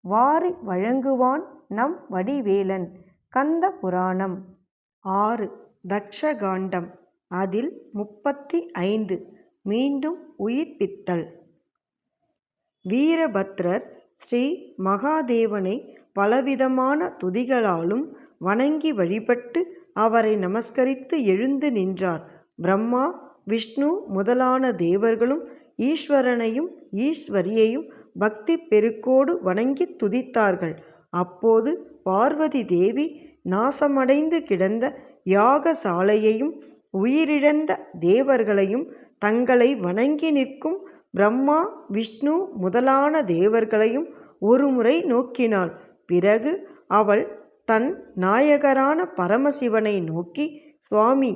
வாரி வழங்குவான் நம் வடிவேலன். கந்த புராணம். ஆறு. தட்சகாண்டம் அதில் முப்பத்தி ஐந்து. மீண்டும் உயிர்ப்பித்தல் வீரபத்ரர் ஸ்ரீ மகாதேவனை பலவிதமான துதிகளாலும் வணங்கி வழிபட்டு அவரை நமஸ்கரித்து எழுந்து நின்றார். பிரம்மா விஷ்ணு முதலான தேவர்களும் ஈஸ்வரனையும் ஈஸ்வரியையும் பக்தி பெருக்கோடு வணங்கி துதித்தார்கள். அப்போது பார்வதி தேவி நாசமடைந்து கிடந்த யாகசாலையையும் உயிரிழந்த தேவர்களையும் தங்களை வணங்கி நிற்கும் பிரம்மா விஷ்ணு முதலான தேவர்களையும் ஒருமுறை நோக்கினாள். பிறகு அவள் தன் நாயகரான பரமசிவனை நோக்கி சுவாமி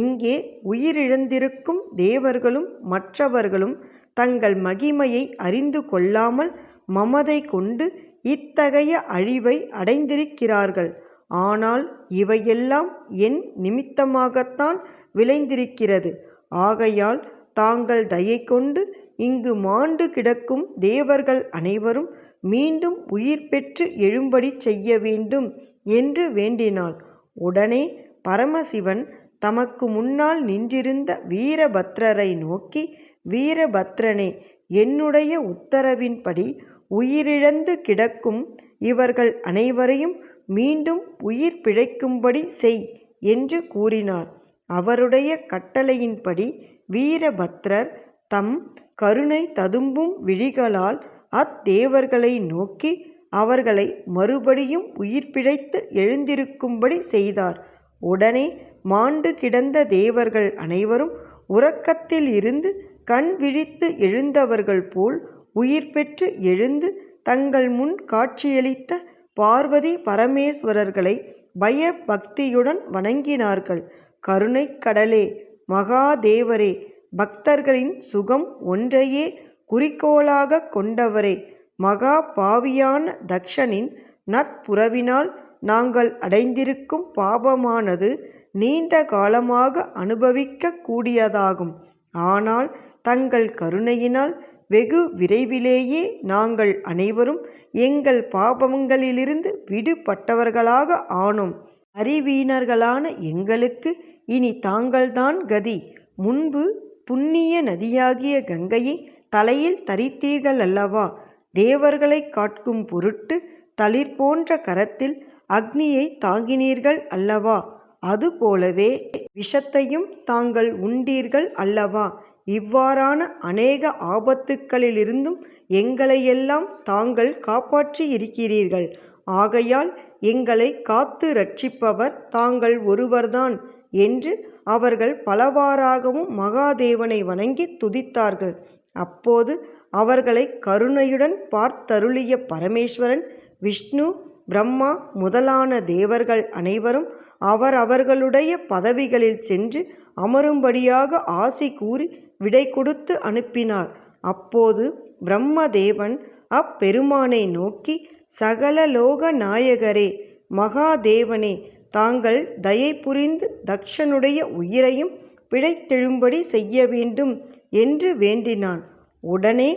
இங்கே உயிரிழந்திருக்கும் தேவர்களும் மற்றவர்களும் தங்கள் மகிமையை அறிந்து கொள்ளாமல் மமதை கொண்டு இத்தகைய அழிவை அடைந்திருக்கிறார்கள். ஆனால் இவையெல்லாம் என் நிமித்தமாகத்தான் விளைந்திருக்கிறது. ஆகையால் தாங்கள் தயை கொண்டு இங்கு மாண்டு கிடக்கும் தேவர்கள் அனைவரும் மீண்டும் உயிர் பெற்று எழும்படி செய்ய வேண்டும் என்று வேண்டினாள். உடனே பரமசிவன் தமக்கு முன்னால் நின்றிருந்த வீரபத்ரரை நோக்கி வீரபத்ரனே என்னுடைய உத்தரவின்படி உயிரிழந்து கிடக்கும் இவர்கள் அனைவரையும் மீண்டும் உயிர் பிழைக்கும்படி செய் என்று கூறினார். அவருடைய கட்டளையின்படி வீரபத்ரர் தம் கருணை ததும்பும் விழிகளால் அத்தேவர்களை நோக்கி அவர்களை மறுபடியும் உயிர் பிழைத்து எழுந்திருக்கும்படி செய்தார். உடனே மாண்டு கிடந்த தேவர்கள் அனைவரும் உறக்கத்தில் இருந்து கண் விழித்து எழுந்தவர்கள் போல் உயிர் பெற்று எழுந்து தங்கள் முன் காட்சியளித்த பார்வதி பரமேஸ்வரர்களை பய பக்தியுடன் வணங்கினார்கள். கருணை கடலே மகாதேவரே பக்தர்களின் சுகம் ஒன்றையே குறிக்கோளாக கொண்டவரே மகா பாவியான தக்ஷனின் நட்புறவினால் நாங்கள் அடைந்திருக்கும் பாபமானது நீண்ட காலமாக அனுபவிக்க கூடியதாகும். ஆனால் தங்கள் கருணையினால் வெகு விரைவிலேயே நாங்கள் அனைவரும் எங்கள் பாபங்களிலிருந்து விடுபட்டவர்களாக ஆனோம். அறிவீனர்களான எங்களுக்கு இனி தாங்கள்தான் கதி. முன்பு புண்ணிய நதியாகிய கங்கையை தலையில் தரித்தீர்கள் அல்லவா தேவர்களை காட்கும் பொருட்டு தளிர் போன்ற கரத்தில் அக்னியை தாங்கினீர்கள் அல்லவா? அதுபோலவே விஷத்தையும் தாங்கள் உண்டீர்கள் அல்லவா? இவ்வாறான அநேக ஆபத்துக்களிலிருந்தும் எங்களையெல்லாம் தாங்கள் காப்பாற்றி இருக்கிறீர்கள். ஆகையால் எங்களை காத்து ரட்சிப்பவர் தாங்கள் ஒருவர்தான் என்று அவர்கள் பலவாறாகவும் மகாதேவனை வணங்கி துதித்தார்கள். அப்போது அவர்களை கருணையுடன் பார்த்தருளிய பரமேஸ்வரன் விஷ்ணு பிரம்மா முதலான தேவர்கள் அனைவரும் அவர் அவர்களுடைய பதவிகளில் சென்று அமரும்படியாக ஆசி கூறி விடை கொடுத்து அனுப்பினார் அப்போது பிரம்மதேவன் அப்பெருமானை நோக்கி சகல லோக நாயகரே மகாதேவனே தாங்கள் தயை புரிந்து தக்ஷனுடைய உயிரையும் பிழைத்தெழும்படி செய்ய வேண்டும் என்று வேண்டினான். உடனே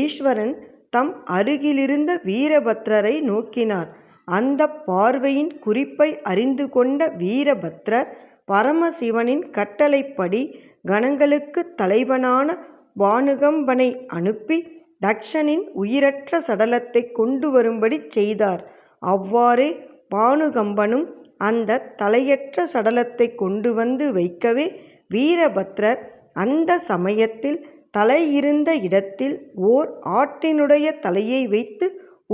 ஈஸ்வரன் தம் அருகிலிருந்த வீரபத்ரரை நோக்கினார். அந்த பார்வையின் குறிப்பை அறிந்து கொண்ட வீரபத்ரர் பரமசிவனின் கட்டளைப்படி கணங்களுக்கு தலைவனான வானுகம்பனை அனுப்பி தக்ஷனின் உயிரற்ற சடலத்தை கொண்டு வரும்படி செய்தார். அவ்வாறே பானுகம்பனும் அந்த தலையற்ற சடலத்தை கொண்டு வந்து வைக்கவே வீரபத்ரர் அந்த சமயத்தில் தலை இருந்த இடத்தில் ஓர் ஆட்டினுடைய தலையை வைத்து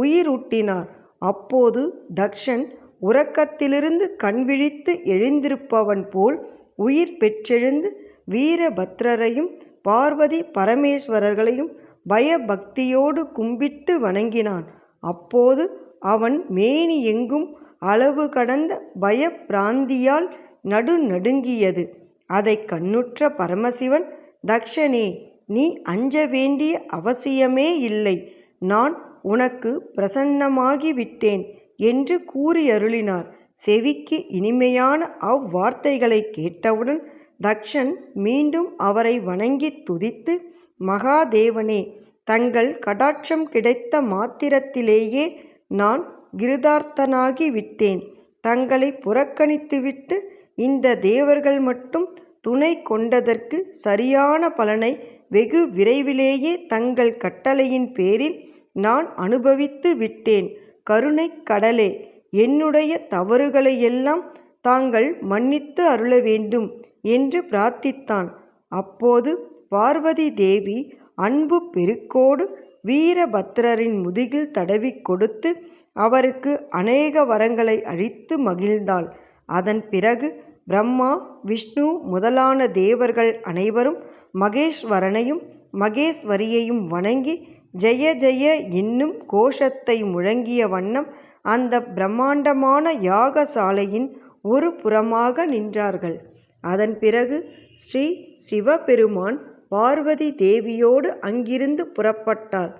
உயிரூட்டினார். அப்போது தக்ஷன் உறக்கத்திலிருந்து கண்விழித்து எழுந்திருப்பவன் போல் உயிர் பெற்றெழுந்து வீரபத்ரரையும் பார்வதி பரமேஸ்வரர்களையும் பயபக்தியோடு கும்பிட்டு வணங்கினான் அப்போது அவன் மேனி எங்கும் அளவு கடந்த பயப்பிராந்தியால் நடுநடுங்கியது. அதை கண்ணுற்ற பரமசிவன் தக்ஷனே நீ அஞ்ச வேண்டிய அவசியமே இல்லை நான் உனக்கு பிரசன்னமாகி விட்டேன் என்று கூறியருளினார். செவிக்கு இனிமையான அவ்வார்த்தைகளைக் கேட்டவுடன் தக்ஷன் மீண்டும் அவரை வணங்கித் துதித்து மகாதேவனே தங்கள் கடாட்சம் கிடைத்த மாத்திரத்திலேயே நான் கிருதார்த்தனாகி விட்டேன். தங்களை புறக்கணித்துவிட்டு இந்த தேவர்கள் மட்டும் துணை கொண்டதற்கு சரியான பலனை வெகு விரைவிலேயே தங்கள் கட்டளையின் பேரில் நான் அனுபவித்து விட்டேன். கருணைக் கடலே என்னுடைய தவறுகளையெல்லாம் தாங்கள் மன்னித்து அருள வேண்டும் என்று பிரார்த்தித்தான். அப்போது பார்வதி தேவி அன்பு பெருக்கோடு வீரபத்திரரின் முதுகில் தடவிக் கொடுத்து அவருக்கு அநேக வரங்களை அழித்து மகிழ்ந்தாள். அதன் பிறகு பிரம்மா விஷ்ணு முதலான தேவர்கள் அனைவரும் மகேஸ்வரனையும் மகேஸ்வரியையும் வணங்கி ஜெய ஜெய என்னும் கோஷத்தை முழங்கிய வண்ணம் அந்த பிரம்மாண்டமான யாகசாலையின் ஒரு புறமாக நின்றார்கள். அதன் பிறகு ஸ்ரீ சிவபெருமான் பார்வதி தேவியோடு அங்கிருந்து புறப்பட்டார்.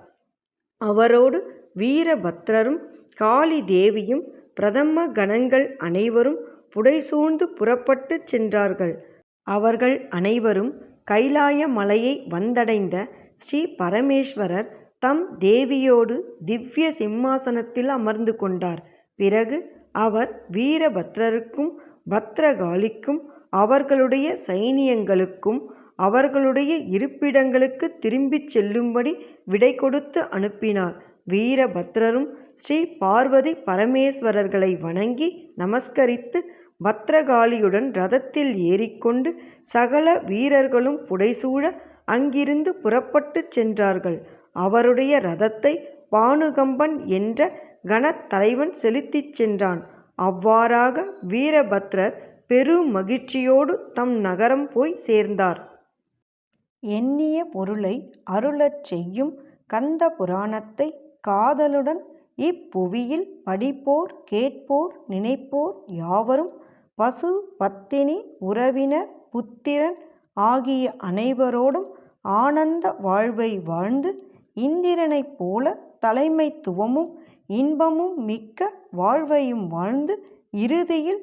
அவரோடு வீரபத்ரரும் காளி தேவியும் பிரதம கணங்கள் அனைவரும் புடைசூழ்ந்து புறப்பட்டுச் சென்றார்கள். அவர்கள் அனைவரும் கைலாய மலையை வந்தடைந்த ஸ்ரீ பரமேஸ்வரர் தம் தேவியோடு திவ்ய சிம்மாசனத்தில் அமர்ந்து கொண்டார். பிறகு அவர் வீரபத்ரருக்கும் பத்ரகாளிக்கும் அவர்களுடைய சைனியங்களுக்கும் அவர்களுடைய இருப்பிடங்களுக்கு திரும்பிச் செல்லும்படி விடை கொடுத்து அனுப்பினார். வீரபத்ரரும் ஸ்ரீ பார்வதி பரமேஸ்வரர்களை வணங்கி நமஸ்கரித்து பத்ரகாளியுடன் ரதத்தில் ஏறிக்கொண்டு சகல வீரர்களும் புடைசூழ அங்கிருந்து புறப்பட்டுச் சென்றார்கள். அவருடைய ரதத்தை பானுகம்பன் என்ற கணத் தலைவன் செலுத்திச் சென்றான். அவ்வாறாக வீரபத்ரர் பெரு மகிழ்ச்சியோடு தம் நகரம் போய் சேர்ந்தார். எண்ணிய பொருளை அருளச் செய்யும் கந்த புராணத்தை காதலுடன் இப்புவியில் படிப்போர் கேட்போர் நினைப்போர் யாவரும் பசு பத்தினி உறவினர் புத்திரன் ஆகிய அனைவரோடும் ஆனந்த வாழ்வை வாழ்ந்து இந்திரனைப் போல தலைமைத்துவமும் இன்பமும் மிக்க வாழ்வையும் வாழ்ந்து இறுதியில்